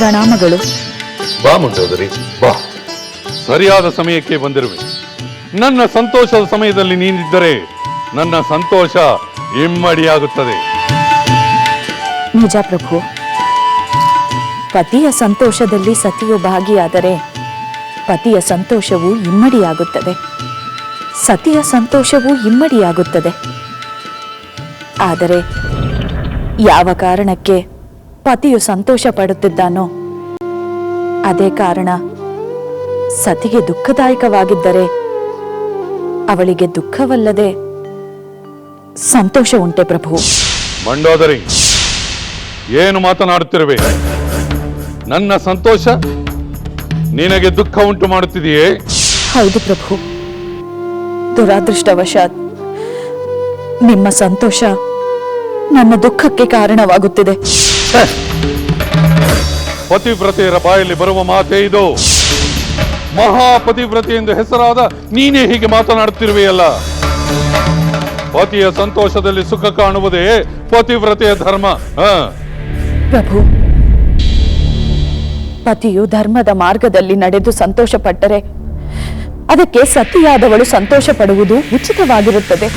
ಪ್ರಣಾಮಗಳು ಬಾ ಮುಂಡೋದರಿ ಬಾ. ಸರಿಯಾದ ಸಮಯಕ್ಕೆ ಬಂದಿರುವೆ. ನನ್ನ ಸಂತೋಷದ ಸಮಯದಲ್ಲಿ ನೀನಿದ್ದರೆ ನನ್ನ ಸಂತೋಷ ಇಮ್ಮಡಿಯಾಗುತ್ತದೆ. ನಿಜ ಪ್ರಭು. ಪತಿಯ ಸಂತೋಷದಲ್ಲಿ ಸತಿಯು ಭಾಗಿಯಾದರೆ ಪತಿಯ ಸಂತೋಷವು ಇಮ್ಮಡಿಯಾಗುತ್ತದೆ. ಸತಿಯ ಸಂತೋಷವು ಇಮ್ಮಡಿಯಾಗುತ್ತದೆ. ಆದರೆ ಯಾವ ಕಾರಣಕ್ಕೆ ಪತಿಯು ಸಂತೋಷ ಪಡುತ್ತಿದ್ದಾನೋ ಅದೇ ಕಾರಣ ಸತಿಗೆ ದುಃಖದಾಯಕವಾಗಿದ್ದರೆ ಅವಳಿಗೆ ದುಃಖವಲ್ಲದೆ ಸಂತೋಷ ಉಂಟೆ ಪ್ರಭು. ಮಂಡೋದರಿ ಏನು ಮಾತನಾಡುತ್ತಿರುವೆ? ನನ್ನ ಸಂತೋಷ ನಿನಗೆ ದುಃಖ ಉಂಟು ಮಾಡುತ್ತಿದೆಯೇ? ಹೌದು ಪ್ರಭು. ದುರಾದೃಷ್ಟವಶಾತ್ ನಿಮ್ಮ ಸಂತೋಷ ನನ್ನ ದುಃಖಕ್ಕೆ ಕಾರಣವಾಗುತ್ತಿದೆ! ಪತಿವ್ರತೆಯರ ಬಾಯಲ್ಲಿ ಬರುವ ಮಾತೇ ಇದು. ಮಹಾಪತಿವ್ರತೆ ಎಂದು ಹೆಸರಾದ ನೀನೇ ಹೀಗೆ ಮಾತನಾಡುತ್ತಿರುವೆಯಲ್ಲ. ಪತಿಯ ಸಂತೋಷದಲ್ಲಿ ಸುಖ ಕಾಣುವುದೇ ಪತಿವ್ರತೆಯ ಧರ್ಮ. ಹ. ಪ್ರಭು ಪತಿಯು ಧರ್ಮದ ಮಾರ್ಗದಲ್ಲಿ ನಡೆದು ಸಂತೋಷ ಪಟ್ಟರೆ ಅದಕ್ಕೆ ಸತಿಯಾದವಳು ಸಂತೋಷ ಪಡುವುದು ಉಚಿತವಾಗಿರುತ್ತದೆ.